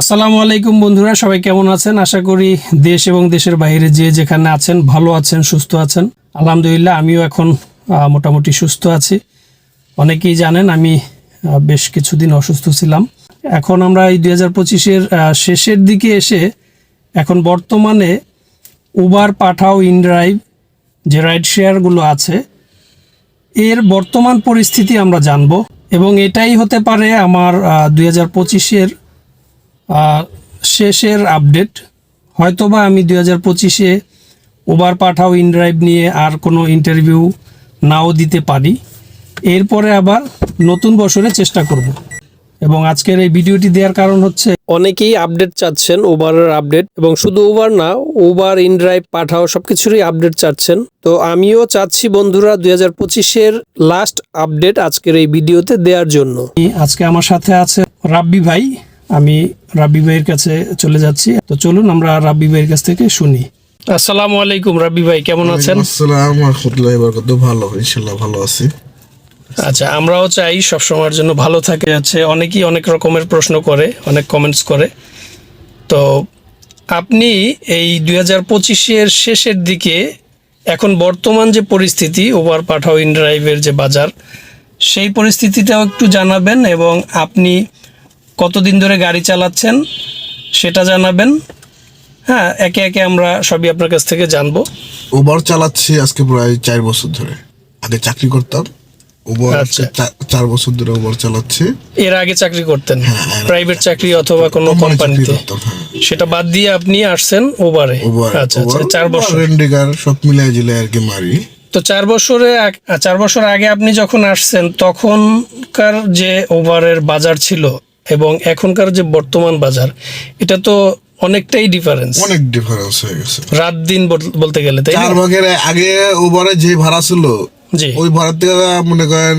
আসসালামু আলাইকুম বন্ধুরা, সবাই কেমন আছেন? আশা করি দেশ এবং দেশের বাইরে যে যেখানে আছেন, ভালো আছেন, সুস্থ আছেন। আলহামদুলিল্লাহ, আমিও এখন মোটামুটি সুস্থ আছি। অনেকেই জানেন আমি বেশ কিছুদিন অসুস্থ ছিলাম। এখন আমরা এই দুই হাজার পঁচিশের শেষের দিকে এসে এখন বর্তমানে উবার পাঠাও ইনড্রাইভ যে রাইড শেয়ারগুলো আছে, এর বর্তমান পরিস্থিতি আমরা জানব। এবং এটাই হতে পারে আমার দুই হাজার পঁচিশের শেষের আপডেট হয়তোবা আমি দুই হাজার পঁচিশে ওভার পাঠাও ইনড্রাইভ নিয়ে আর কোনো ইন্টারভিউ নাও দিতে পারি। এরপরে আবার নতুন বছরে চেষ্টা করব। এবং আজকের এই ভিডিওটি দেওয়ার কারণ হচ্ছে অনেকেই আপডেট চাচ্ছেন ওভারের আপডেট এবং শুধু ওভার না ওভার ইনড্রাইভ পাঠাও সব কিছুরই আপডেট চাচ্ছেন। তো আমিও চাচ্ছি বন্ধুরা দুই হাজার পঁচিশের লাস্ট আপডেট আজকের এই ভিডিওতে দেওয়ার জন্য। আজকে আমার সাথে আছে রাব্বি ভাই। আমি রাব্বি ভাইয়ের কাছে চলে যাচ্ছি। তো চলুন আমরা রাব্বি ভাইয়ের কাছ থেকে শুনি। আসসালামু আলাইকুম রাব্বি ভাই কেমন আছেন? আসসালাম রহমতুল্লাহ কত ভালো ইনশাল্লাহ ভালো আছি। আচ্ছা আমরাও চাই সবসময়ের জন্য ভালো থাকে। আছে অনেকেই অনেক রকমের প্রশ্ন করে অনেক কমেন্টস করে। তো আপনি এই দুই হাজার পঁচিশের শেষের দিকে এখন বর্তমান যে পরিস্থিতি ওভার পাঠাও ইনড্রাইভের যে বাজার সেই পরিস্থিতিটাও একটু জানাবেন এবং আপনি কতদিন ধরে গাড়ি চালাচ্ছেন সেটা জানাবেন। হ্যাঁ একে একে আমরা সবই আপনার কাছ থেকে জানব। উবার চালাচ্ছি আজকে প্রায় চার বছর ধরে। আগে চাকরি করতাম। উবার আচ্ছা। চা- চার বছর ধরে উবার চালাচ্ছি। এর আগে চাকরি করতেন? হ্যাঁ, প্রাইভেট চাকরি অথবা কোনো কোম্পানি চাকরি কোম্পানিতে করতাম, হ্যাঁ। সেটা বাদ দিয়ে আপনি আসছেন ওভারে উবার আচ্ছা আচ্ছা চার বছর। রেন্ডিকার সব মিলাই জিলে আর কি মারি। তো চার বছরে আগ- চার বছর আগে আপনি যখন আসছেন তখনকার যে ওভারের বাজার ছিল এবং এখনকার যে বর্তমান বাজার এটা তো অনেকটাই ডিফারেন্স অনেক ডিফারেন্স হয়ে গেছে। রাত দিন বলতে গেলে তাই চার ভাগের আগে উবারে যে ভাড়া ছিল জি। ওই ভাড়া থেকে মনে করেন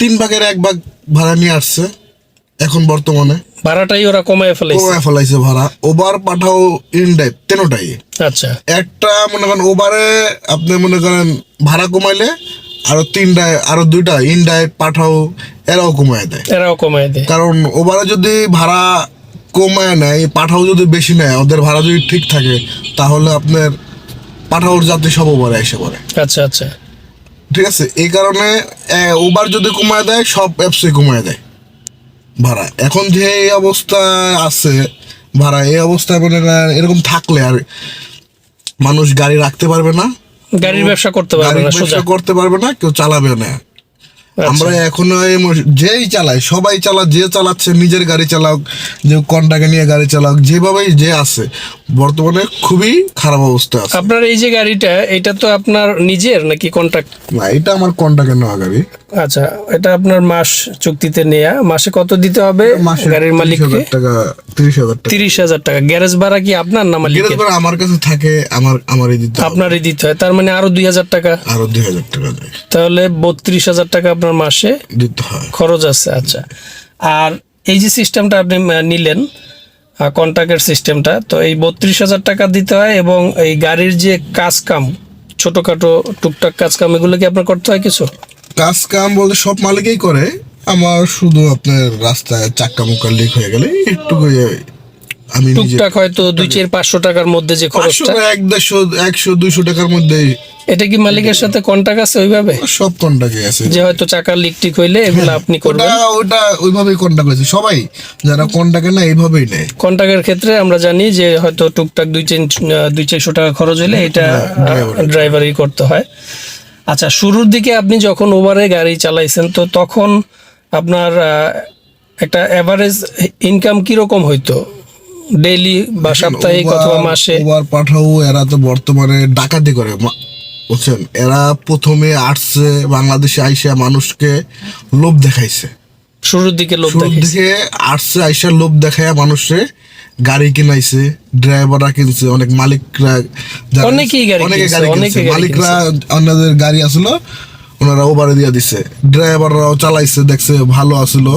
তিন ভাগের এক ভাগ ভাড়া নিয়ে আসছে এখন বর্তমানে। ভাড়াটাই ওরা কমায় ফেলেছে কমায় ফেলাইছে ভাড়া। ওভার পাঠাও ইনডাইভ তেনোটাই। আচ্ছা। একটা মনে করেন ওভারে আপনি মনে করেন ভাড়া কমাইলে আরও তিনটা আরও দুইটা ইনডাইভ পাঠাও এরাও কমায় দেয়। এরাও কমায় দেয়। কারণ ওভারে যদি ভাড়া কমায় নেয় পাঠাও যদি বেশি নেয় ওদের ভাড়া যদি ঠিক থাকে তাহলে আপনার পাঠাওর যাত্রী সব ওভারে এসে পড়ে। আচ্ছা আচ্ছা। ঠিক আছে? এই কারণে ওভার যদি কমায় দেয় সব অ্যাপসই কমায় দেয় ভাড়া। এখন যে এই অবস্থায় আছে ভাড়া এই অবস্থায় মনে এরকম থাকলে আর মানুষ গাড়ি রাখতে পারবে না। গাড়ির ব্যবসা করতে পারবে না ব্যবসা করতে পারবে না কেউ চালাবে না। আচ্ছা। আমরা এখন যেই চালাই সবাই চালা যে চালাচ্ছে নিজের গাড়ি চালাক যে কন্টাকে নিয়ে গাড়ি চালাক যেভাবেই যে আছে বর্তমানে খুবই খারাপ অবস্থা আছে। আপনার এই যে গাড়িটা এটা তো আপনার নিজের নাকি কন্ট্রাক্ট না এটা আমার কন্টাকে নেওয়া গাড়ি। আচ্ছা এটা আপনার মাস চুক্তিতে নেয়া। মাসে কত দিতে হবে? গাড়ির 30,000 মালিককে? টাকা তিরিশ হাজার টাকা। তিরিশ হাজার টাকা। গ্যারেজ ভাড়া কি আপনার না গ্যারেজ ভাড়া আমার কাছে থাকে আমার আমারই দিতে। আপনারই দিতে হয়। তার মানে আরও দুই হাজার টাকা? আরও দুই হাজার টাকা তাহলে বত্রিশ হাজার টাকা আপনার মাসে দিতে হয়। খরচ আছে আচ্ছা। আর এই যে সিস্টেমটা আপনি নিলেন কন্ট্রাক্টের সিস্টেমটা তো এই বত্রিশ হাজার টাকা দিতে হয় এবং এই গাড়ির যে কাজ কাম ছোটখাটো টুকটাক কাজ কাম এগুলো কি আপনার করতে হয় কিছু? কাজ কাম বলতে সব মালিকই করে। আমার শুধু আপনার রাস্তায় চাক্কা মুক্কা লিক হয়ে গেলে একটু আমি টুকটাক হয়তো দুই চার পাঁচশো টাকার মধ্যে যে খরচটা। এক দেড়শো একশো দুইশো টাকার মধ্যে এটা কি মালিকের সাথে কন্টাক্ট আছে ওইভাবে? সব কন্টাক্টে আছে। যে হয়তো চাকার লিক টিক হইলে এগুলো আপনি ওটা করবেন। ওটা ওইভাবেই কন্টাক্ট আছে সবাই যারা কন্টাক্টে না এইভাবেই নেয়। কন্টাক্টের ক্ষেত্রে আমরা জানি যে হয়তো টুকটাক দুই তিন দুই চারশো টাকা খরচ হলে এটা ড্রাইভারই করতে হয়। আচ্ছা শুরুর দিকে আপনি যখন ওভারে গাড়ি চালাইছেন তো তখন আপনার একটা অ্যাভারেজ ইনকাম কীরকম হইতো? ডেইলি বা সাপ্তাহিক অথবা মাসে? ওভার পাঠাও এরা তো বর্তমানে ডাকাতি করে। বুঝছেন? এরা প্রথমে আসছে বাংলাদেশে আইসা মানুষকে লোভ দেখাইছে। শুরুর দিকে লোক শুরুর দিকে আসছে আইসা লোভ দেখায় মানুষে গাড়ি কিনাইছে ড্রাইভাররা কিনছে অনেক মালিকরা অনেকেই গাড়ি অনেকে গাড়ি কিনছে মালিকরা অন্যদের গাড়ি আসলো ওনারা ওভারে দিয়ে দিছে। ড্রাইভাররাও চালাইছে দেখছে ভালো আসলো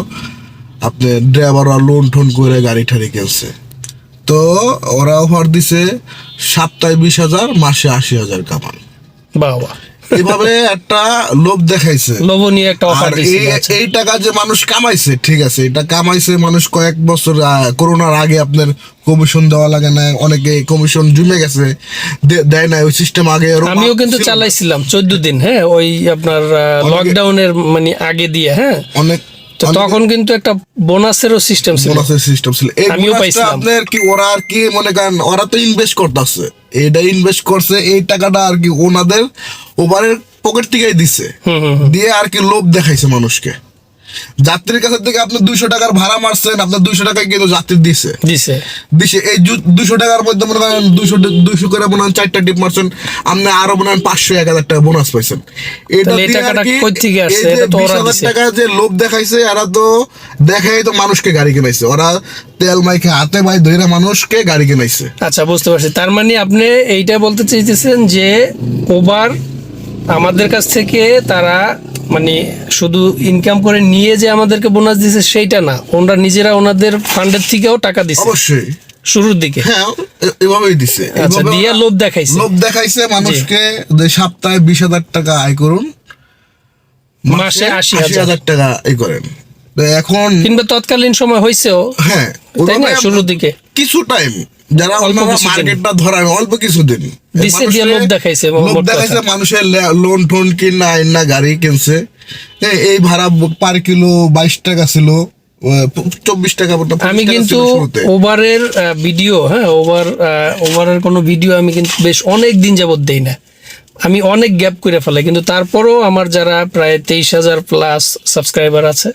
আপনি ড্রাইভাররা লোন টোন করে গাড়ি ঠাড়ি কিনছে। তো ওরা অফার দিছে সপ্তাহে বিশ হাজার মাসে আশি হাজার কামান। বাবা এভাবে একটা লোভ দেখাইছে। লোভনীয় একটা অফার আর এই আচ্ছা। টাকা যে মানুষ কামাইছে ঠিক আছে এটা কামাইছে মানুষ কয়েক বছর করোনার আগে আপনার কমিশন দেওয়া লাগে না অনেকে কমিশন জমে গেছে দেয় না ওই সিস্টেম আগে আমিও কিন্তু চালাইছিলাম চোদ্দ দিন হ্যাঁ ওই আপনার লকডাউনের মানে আগে দিয়ে হ্যাঁ। অনেক তো তখন কিন্তু একটা বোনাসেরও সিস্টেম ছিল। বোনাসের সিস্টেম ছিল। এই আমিও পাইছিলাম। আপনার কি ওরা আর কি মনে করেন ওরা তো ইনভেস্ট করতেছে। এটা ইনভেস্ট করছে এই টাকাটা আর কি ওনাদের ওভারের পকেট থেকেই দিছে। দিয়ে আর কি লোভ দেখাইছে মানুষকে। যাত্রীর কাছে থেকে আপনি দুইশো টাকার ভাড়া মারছেন আপনার দুইশো টাকায় কিন্তু যাত্রী দিছে। দিছে। দিছে এই দুশো টাকার মধ্যে মনে করেন দুশো দুশো করে মনে হয় চারটা টিপ মারছেন আপনি আরও মনে হয় পাঁচশো এক হাজার টাকা বোনাস পাইছেন। এটা 20,000 দিছে। টাকা যে লোভ দেখাইছে এরা তো দেখাই তো মানুষকে গাড়ি কিনাইছে। ওরা তেল মাইকে হাতে ভাই ধরে মানুষকে গাড়ি কিনাইছে। আচ্ছা বুঝতে পারছি। তার মানে আপনি এইটা বলতে চাইতেছেন যে ওবার আমাদের কাছ থেকে তারা মানে শুধু ইনকাম করে নিয়ে যে আমাদেরকে বোনাস দিছে সেইটা না ওনারা নিজেরা ওনাদের ফান্ডের থেকেও টাকা দিছে। অবশ্যই। শুরুর দিকে। হ্যাঁ এভাবেই দিছে। আচ্ছা দিয়া লোভ দেখাইছে। লোভ দেখাইছে মানুষকে যে সপ্তাহে বিশ হাজার টাকা আয় করুন মাসে আশি হাজার। টাকা এই করেন। এখন কিংবা তৎকালীন সময় হয়েছেও হ্যাঁ না শুরুর দিকে? কিছু টাইম যারা মার্কেটটা ধরান অল্প কিছুদিন লোভ দেখাইছে, লোভ দেখাইছে মানুষের লোন টোন কিনা আইনা গাড়ি কিনছে। এই- ভাড়া পার কিলো বাইশ টাকা ছিল চব্বিশ টাকা মতো, 25 আমি কিন্তু ওভারের ভিডিও হ্যাঁ ওভার ওভারের কোনো ভিডিও আমি কিন্তু বেশ অনেক দিন যাবত দেই না। আমি অনেক গ্যাপ করে ফেলাই কিন্তু তারপরও আমার যারা প্রায় তেইশ হাজার প্লাস সাবস্ক্রাইবার আছে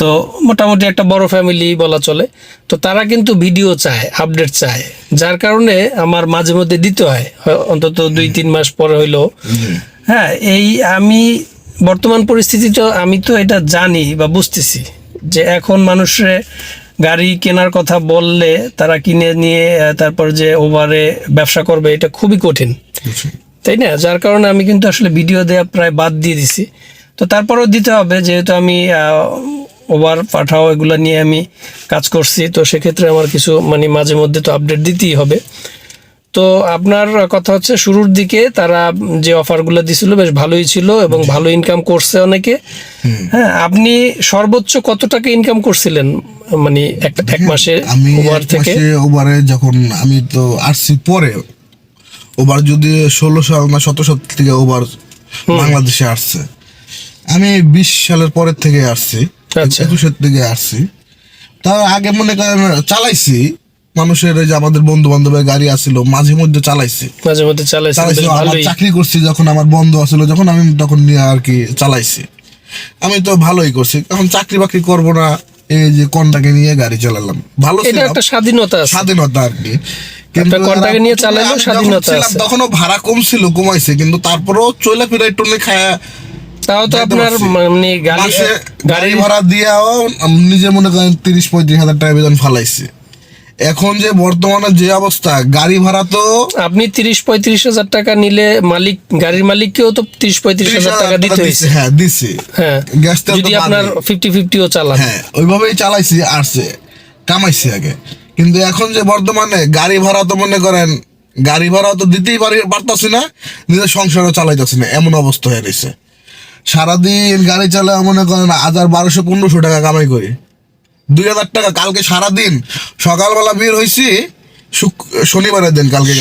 তো মোটামুটি একটা বড় ফ্যামিলি বলা চলে। তো তারা কিন্তু ভিডিও চায় আপডেট চায়। যার কারণে আমার মাঝে মধ্যে দিতে হয়। অন্তত দুই তিন মাস পরে হইল। হ্যাঁ এই আমি বর্তমান পরিস্থিতি তো আমি তো এটা জানি বা বুঝতেছি যে এখন মানুষের গাড়ি কেনার কথা বললে তারা কিনে নিয়ে তারপর যে ওভারে ব্যবসা করবে এটা খুবই কঠিন। তাই না? যার কারণে আমি কিন্তু আসলে ভিডিও দেওয়া প্রায় বাদ দিয়ে দিছি। তো তারপরেও দিতে হবে যেহেতু আমি ওভার পাঠাও এগুলো নিয়ে আমি কাজ করছি তো সেক্ষেত্রে আমার কিছু মানে মাঝে মধ্যে তো আপডেট দিতেই হবে। তো আপনার কথা হচ্ছে শুরুর দিকে তারা যে অফারগুলো দিছিল বেশ ভালোই ছিল এবং ভালো ইনকাম করছে অনেকে। হ্যাঁ আপনি সর্বোচ্চ কত টাকা ইনকাম করছিলেন মানে একটা এক মাসে আমি ওভার থেকে? ওভারে যখন আমি তো আসছি পরে ওভার যদি ষোলো সাল না সাল থেকে ওভার বাংলাদেশে আসছে আমি বিশ সালের পরের থেকে আসছি আচ্ছা। একুশের থেকে আসছি। তার আগে মনে করেন চালাইছি। মানুষের যে আমাদের বন্ধু বান্ধবের গাড়ি আসছিল মাঝে মধ্যে চালাইছি। মাঝে মধ্যে চালাইছি আমার চাকরি করছি যখন আমার বন্ধ আসছিল যখন আমি তখন নিয়ে আর কি চালাইছি। আমি তো ভালোই করছি এখন চাকরি বাকরি করব না এই যে কন্টাকে নিয়ে গাড়ি চালালাম। ভালো এটা একটা স্বাধীনতা স্বাধীনতা আর কি। একটা কন্টাকে নিয়ে চালালেও স্বাধীনতা তখনও ভাড়া কম ছিল কমাইছে কিন্তু তারপরেও চলে ফিরে একটু খায়া তাও তো আপনার মানে গাড়ি গাড়ি ভাড়া দিয়েও নিজে মনে করেন তিরিশ পঁয়ত্রিশ হাজার টাকা বেতন ফালাইছি। এখন যে বর্তমানে যে অবস্থা গাড়ি ভাড়া তো আপনি তিরিশ পঁয়ত্রিশ হাজার টাকা নিলে মালিক গাড়ির মালিককেও তো তিরিশ পঁয়ত্রিশ হাজার টাকা দিতে হয়েছে। হ্যাঁ দিছি। হ্যাঁ যদি আপনার। ফিফটি ফিফটিও চালান। হ্যাঁ ওইভাবেই চালাইছি আসছে কামাইছি আগে। কিন্তু এখন যে বর্তমানে গাড়ি ভাড়া তো মনে করেন গাড়ি ভাড়া তো দিতেই পারি পারতাছি না নিজের সংসারও চালাইতেছি না এমন অবস্থা হয়ে গেছে সারাদিন গাড়ি চালায় মনে করেন হাজার বারোশো পনেরোশো টাকা কামাই করি। দুই হাজার টাকা কালকে সারাদিন। সকালবেলা বের হয়েছি শনিবারের দিন কালকে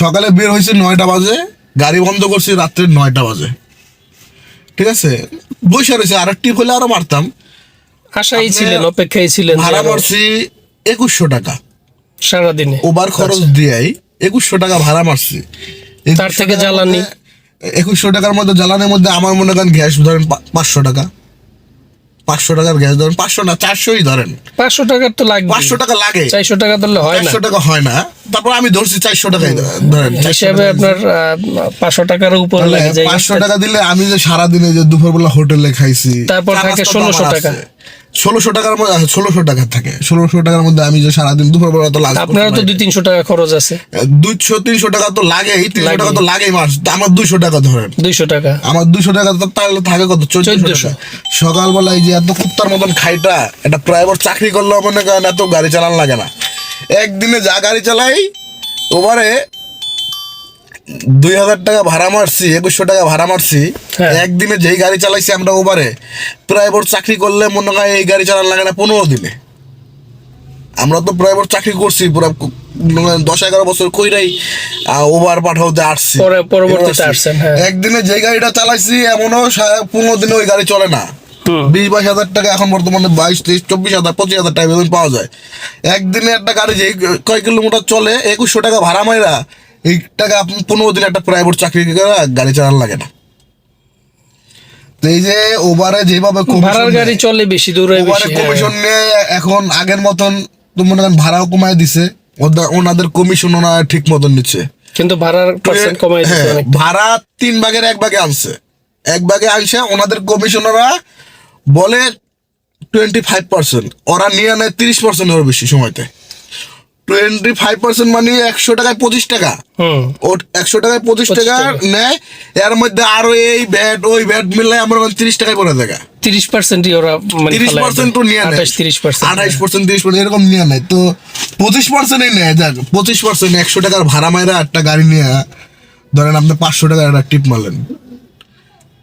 সকালে বের হয়েছি নয়টা বাজে গাড়ি বন্ধ করছি রাত্রে নয়টা বাজে। ঠিক আছে? বসে রয়েছে আর টিপ হলে আরও মারতাম। আশাই ছিলেন অপেক্ষায় ছিলেন ভাড়া মারছি একুশশো টাকা। সারাদিনে। ওভার খরচ দিয়াই একুশশো টাকা ভাড়া মারছি। আচ্ছা। তার থেকে জ্বালানি? একুশশো টাকার মধ্যে জ্বালানির মধ্যে আমার মনে করেন গ্যাস ধরেন পাঁচশো টাকা। পাঁচশো টাকার গ্যাস ধরেন পাঁচশো না চারশোই ধরেন। পাঁচশো টাকার তো লাগবে। পাঁচশো টাকা লাগে। চারশো টাকা ধরলে হয় চারশো টাকা হয় না। তারপর আমি ধরছি চারশো টাকাই ধরেন হিসাবে আপনার পাঁচশো টাকার উপর লাগে। পাঁচশো টাকা দিলে আমি যে সারাদিনে যে দুপুরবেলা হোটেলে খাইছি তারপর থাকে নাস্তা তো 1600 আমার টাকা। ষোলোশো টাকার মধ্যে ষোলোশো টাকা থাকে। ষোলোশো টাকার মধ্যে আমি যে সারাদিন দুপুরবেলা তো লাগবে আপনারও তো দুই তিনশো টাকা খরচ আছে। দুইশো তিনশো টাকা তো লাগেই তিনশো। টাকা তো লাগেই মাস। আমার দুইশো টাকা ধরেন। দুইশো টাকা। আমার দুইশো টাকা তো তাহলে থাকে কত? চোদ্দশো 1400 টাকা সকালবেলা এই যে এত কুত্তার মতন খাইটা এটা প্রাইভেট চাকরি করলেও মনে করেন এত গাড়ি চালান লাগে না। একদিনে যা গাড়ি চালাই ওভারে দুই হাজার টাকা ভাড়া মারছি একুশশো টাকা ভাড়া মারছি। হ্যাঁ। একদিনে যেই গাড়ি চালাইছি আমরা ওভারে প্রাইভেট চাকরি করলে মনে হয় এই গাড়ি চালানো লাগে না পনেরো দিনে। আমরা তো প্রাইভেট চাকরি করছি পুরো দশ এগারো বছর কইরাই ওভার পাঠাতে আসছি। হ্যাঁ। একদিনে যে গাড়িটা চালাইছি এমনও পনেরো দিনে ওই গাড়ি চলে না। বিশ বাইশ হাজার টাকা এখন বর্তমানে বাইশ তেইশ চব্বিশ হাজার পঁচিশ হাজার টাকা বেতন পাওয়া যায়। একদিনে একটা গাড়ি যে কয় কিলোমিটার চলে একুশশো টাকা ভাড়া মাইরা এই টাকা আপনি পনেরো দিন একটা প্রাইভেট চাকরি করে? গাড়ি চালানো লাগে না। এই যে ওভারে যেভাবে ভাড়ার গাড়ি চলে বেশি দূরে ওভারে হ্যাঁ। কমিশন নিয়ে এখন আগের মতন তো মনে করেন ভাড়াও কমায় দিছে। ওনাদের কমিশন ওনারা ঠিক মতন নিচ্ছে। কিন্তু ভাড়ার পার্সেন্ট কমাই দিচ্ছে হ্যাঁ, ভাড়া তিন ভাগের এক ভাগে আনছে। এক ভাগে আনছে ওনাদের কমিশনাররা বলে টোয়েন্টি ফাইভ পার্সেন্ট ওরা নিয়ে নেয় তিরিশ পার্সেন্টেরও বেশি সময়তে। টোয়েন্টি ফাইভ পার্সেন্ট মানে একশো টাকায় পঁচিশ টাকা। ও একশো টাকায় পঁচিশ 25 টাকা। নেয় এর মধ্যে আরও এই ব্যাট ওই ব্যাট মিললে আমরা তিরিশ টাকায় পড়ে দেখা তিরিশ পার্সেন্টই ওরা মানে তিরিশ পার্সেন্ট তো নিয়ে নেয়। তিরিশ পার্সেন্ট আঠাইশ পার্সেন্ট তিরিশ পার্সেন্ট এরকম নিয়ে নেয়। তো পঁচিশ পার্সেন্টই নেয় যাক পঁচিশ পার্সেন্ট একশো টাকার ভাড়া মাইরা একটা গাড়ি নিয়ে ধরেন আপনি পাঁচশো টাকার একটা টিপ মারলেন।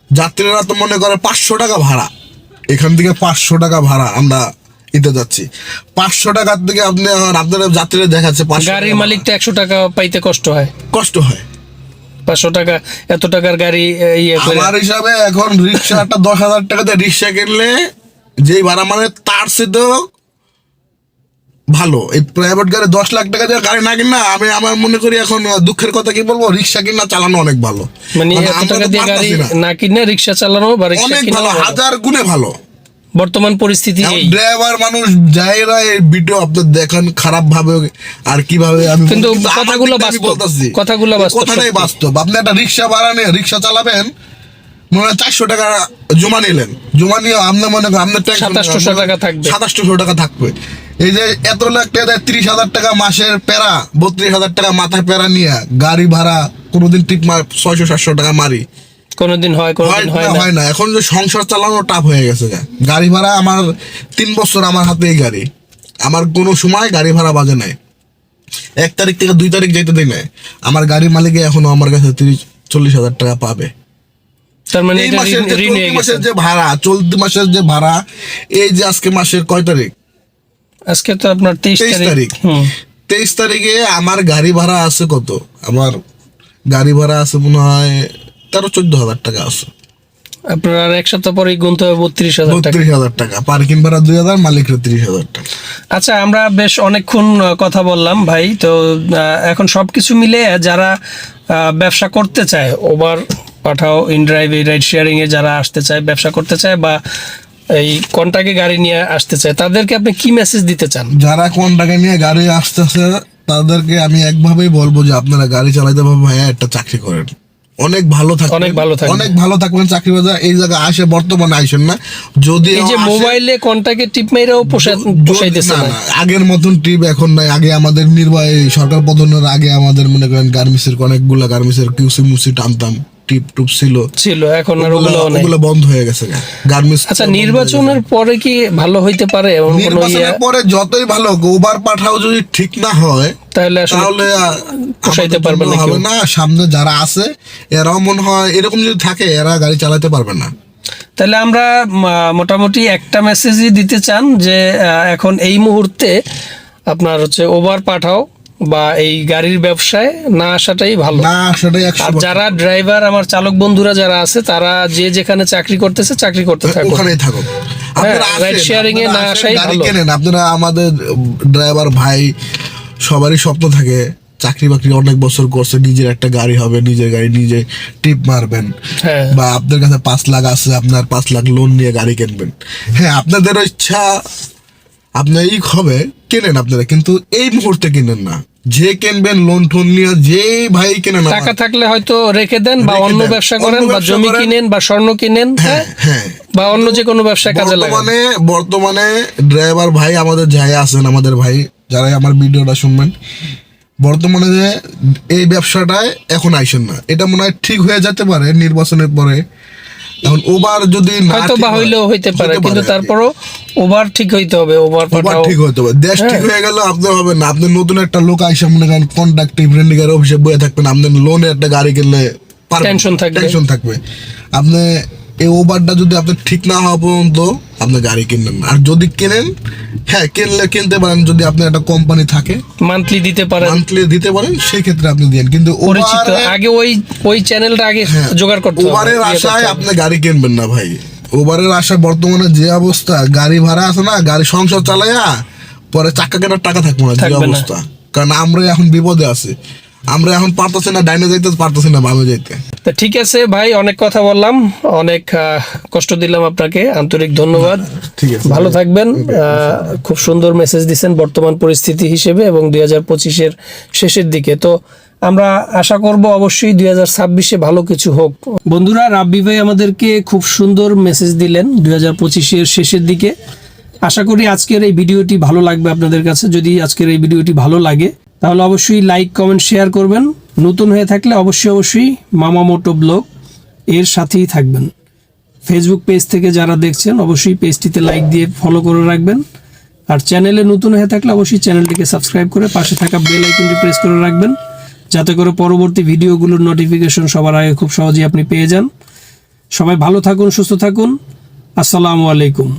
যাত্রীরা তো মনে করে পাঁচশো টাকা ভাড়া। এখান থেকে পাঁচশো টাকা ভাড়া আমরা ইতে যাচ্ছি। পাঁচশো টাকার থেকে আপনি আপনারা যাত্রীরা দেখাচ্ছে গাড়ির মালিক তো একশো টাকা পাইতে কষ্ট হয়। কষ্ট হয়। পাঁচশো টাকা এত টাকার গাড়ি ইয়ে আমার হিসাবে এখন দশ হাজার টাকাতে রিক্সা কিনলে যেই ভাড়া মানে তার ভালো। এই প্রাইভেট গাড়ি দশ লাখ টাকা দিয়ে গাড়ি না কিনা আমি আমার মনে করি এখন দুঃখের কথা কি বলব রিক্সা কিনা চালানো অনেক ভালো। মানে মানে এত টাকা দিয়ে গাড়ি না। কিনে রিক্সা চালানো বা রিক্সা অনেক কিনা ভালো। হাজার গুণে ভালো। বর্তমান পরিস্থিতি এই ড্রাইভার মানুষ যাইরা এই ভিডিও আপনার দেখেন খারাপ ভাবে আর কীভাবে আমি কিন্তু কথাগুলো বাস্তব। কথাগুলো বাস্তব, কথাটাই। বাস্তব আপনি একটা রিক্সা ভাড়া নিয়ে রিক্সা চালাবেন মনে হয় চারশো টাকা জমা নিলেন জমা নিয়ে আপনি মনে করেন আপনার 2700 টাকা থাকবে। সাতাশশো টাকা থাকবে এই যে এত লাখ টাকা ত্রিশ হাজার টাকা মাসের পেরা বত্রিশ হাজার টাকা মাথায় পেরা নিয়ে গাড়ি ভাড়া কোনোদিন টিপ মার ছয়শো সাতশো টাকা মারি কোনোদিন হয় হয় কোনোদিন হয় না। হয় না। এখন যে সংসার চালানো টাফ হয়ে গেছে গাড়ি ভাড়া আমার তিন বছর আমার গাড়ি। আমার কোনো সময় গাড়ি ভাড়া বাজে নাই। এক তারিখ থেকে দুই তারিখ যেতে দিই নাই। আমার গাড়ির মালিকে এখনও আমার কাছে তিরিশ চল্লিশ হাজার টাকা পাবে। তার মানে এই মাসের চলতি মাসের যে ভাড়া চলতি মাসের যে ভাড়া এই যে আজকে মাসের কয় তারিখ? আজকে তো আপনার তেইশ তারিখ। তেইশ তারিখে আমার গাড়ি ভাড়া আছে কত? আমার গাড়ি ভাড়া আছে মনে হয় তেরো চোদ্দ হাজার টাকা আছে। আপনার আর এক সপ্তাহ পরে গুনতে হবে বত্রিশ হাজার টাকা। বত্রিশ হাজার টাকা পার্কিং ভাড়া দুই হাজার মালিকের তিরিশ হাজার টাকা। আচ্ছা আমরা বেশ অনেকক্ষণ কথা বললাম ভাই তো এখন সবকিছু মিলে যারা ব্যবসা করতে চায় ওভার পাঠাও ইন ড্রাইভ এই রাইড শেয়ারিং এ যারা আসতে চায় ব্যবসা করতে চায় বা এই কন্টাকে গাড়ি নিয়ে আসতে চায় তাদেরকে আপনি কি মেসেজ দিতে চান? যারা কোন টাকা নিয়ে গাড়ি আসতেছে তাদেরকে আমি একভাবেই বলব যে আপনারা গাড়ি চালাইতে ভাইয়া একটা চাকরি করেন। অনেক ভালো থাকবেন। অনেক ভালো থাকবেন। অনেক ভালো থাকবেন চাকরি বাজার। এই জায়গায় আসে বর্তমানে আইসেন না। যদি এই যে মোবাইলে কন্টাকে টিপ মেরেও পোষাইতেছে না, আগের মতন ট্রিপ এখন নাই। আগে আমাদের নির্বাহী সরকার পতনের আগে আমাদের মনে করেন গার্মেন্টসের অনেকগুলা গার্মেন্টসের কিউসি মুসি টানতাম। টিপ টুপ ছিল। ছিল এখন আর ওগুলো নেই। ওগুলো বন্ধ হয়ে গেছে। গার্মেন্টস আচ্ছা নির্বাচনের পরে কি ভালো হইতে পারে ইয়ে? নির্বাচনের পরে যতই ভালো গোবার পাঠাও যদি ঠিক না হয় তাহলে তাহলে পোষাইতে পারবে না হবে না। সামনে যারা আছে এরাও মনে হয় এরকম যদি থাকে এরা গাড়ি চালাতে পারবে না। তাহলে আমরা মোটামুটি একটা মেসেজই দিতে চান যে এখন এই মুহূর্তে আপনার হচ্ছে ওভার পাঠাও বা এই গাড়ির ব্যবসায় না আসাটাই ভালো। না আর যারা ড্রাইভার আমার চালক বন্ধুরা যারা আছে তারা যে যেখানে চাকরি করতেছে চাকরি করতে থাকুক। ওখানেই থাকো আপনারা ride আসেন, sharing এ না আসাই ভালো। কেনেন। আপনারা আমাদের ড্রাইভার ভাই সবারই স্বপ্ন থাকে চাকরি বাকরি অনেক বছর করছে নিজের একটা গাড়ি হবে নিজের গাড়ি নিজে টিপ মারবেন। হ্যাঁ। বা আপনার কাছে পাঁচ লাখ আছে আপনার পাঁচ লাখ লোন নিয়ে গাড়ি কিনবেন। হ্যাঁ আপনাদের ইচ্ছা আপনার ই হবে কেনেন আপনারা? কিন্তু এই মুহূর্তে কিনেন না। যে কিনবেন লোন টোন নিয়ে যে ভাই কেনেন আমার- টাকা থাকলে হয়তো রেখে দেন বা অন্য ব্যবসা করেন বা জমি কিনেন বা স্বর্ণ কিনেন হ্যাঁ হ্যাঁ? হ্যাঁ। বা অন্য যে কোনো ব্যবসায় কাজে লাগান। বর্তমানে বর্তমানে ড্রাইভার ভাই আমাদের যাই আছেন আমাদের ভাই যারাই আমার ভিডিওটা শুনবেন। বর্তমানে যে এই ব্যবসাটায় এখন আইসেন না। এটা মনে হয় ঠিক হয়ে যেতে পারে নির্বাচনের পরে। এখন ওবার যদি না হয়তো বা হইলেও হইতে পারে কিন্তু তারপরও ওভার ঠিক হইতে হবে ওভার পাঠাও। ঠিক হতে হবে। দেশ ঠিক হ্যাঁ। হয়ে গেল আপনার হবে না আপনি নতুন একটা লোক আইসা মনে করেন কন্ট্রাক্টিভ রেন্ডিগার অফিসে বয়ে থাকবেন আপনি লোনে একটা গাড়ি কিনলে Tension থাকবে। টেনশন থাকবে। আপনি এই ওভারটা যদি আপনি ঠিক না হওয়া পর্যন্ত আপনি গাড়ি কিনবেন আর যদি কেনেন হ্যাঁ কিনলে কিনতে পারেন যদি আপনার একটা কোম্পানি থাকে। মান্থলি দিতে পারেন। মান্থলি দিতে পারেন সেই ক্ষেত্রে আপনি দিন কিন্তু ওভারে- আগে ওই ওই চ্যানেলটা আগে হ্যাঁ, জোগাড় করতে হবে। ওভারের ইয়ে আশায়। আপনি গাড়ি কিনবেন না ভাই। ওভারের আশায় বর্তমানে যে অবস্থা গাড়ি ভাড়া আছে না গাড়ি সংসার চালাইয়া পরে চাক্কা কেনার টাকা থাকব না যে অবস্থা। কারণ আমরা এখন বিপদে আছি। আমরা এখন পারতেছি না ডাইনে যাইতে পারতেছি না বামে যাইতে। তা ঠিক আছে ভাই অনেক কথা বললাম অনেক কষ্ট দিলাম আপনাকে আন্তরিক ধন্যবাদ। ঠিক আছে। ভালো থাকবেন খুব সুন্দর মেসেজ দিচ্ছেন বর্তমান পরিস্থিতি হিসেবে এবং দুই হাজার পঁচিশের শেষের দিকে। তো আমরা আশা করব অবশ্যই দুই হাজার ছাব্বিশে ভালো কিছু হোক। বন্ধুরা, রাব্বি ভাই আমাদেরকে খুব সুন্দর মেসেজ দিলেন দুই হাজার পঁচিশের শেষের দিকে। আশা করি আজকের এই ভিডিওটি ভালো লাগবে আপনাদের কাছে। যদি আজকের এই ভিডিওটি ভালো লাগে, তাহলে অবশ্যই লাইক কমেন্ট শেয়ার করবেন। নতুন হয়ে থাকলে অবশ্যই অবশ্যই মামা মোটো ব্লগ এর সাথেই থাকবেন। ফেসবুক পেজ থেকে যারা দেখছেন, অবশ্যই পেজটিতে লাইক দিয়ে ফলো করে রাখবেন। আর চ্যানেলে নতুন হয়ে থাকলে অবশ্যই চ্যানেলটিকে সাবস্ক্রাইব করে পাশে থাকা বেল আইকনটি প্রেস করে রাখবেন। যাতে করে পরবর্তী ভিডিওগুলোর নোটিফিকেশন সবার আগে খুব সহজেই আপনি পেয়ে যান। সবাই ভালো থাকুন, সুস্থ থাকুন। আসসালামু আলাইকুম।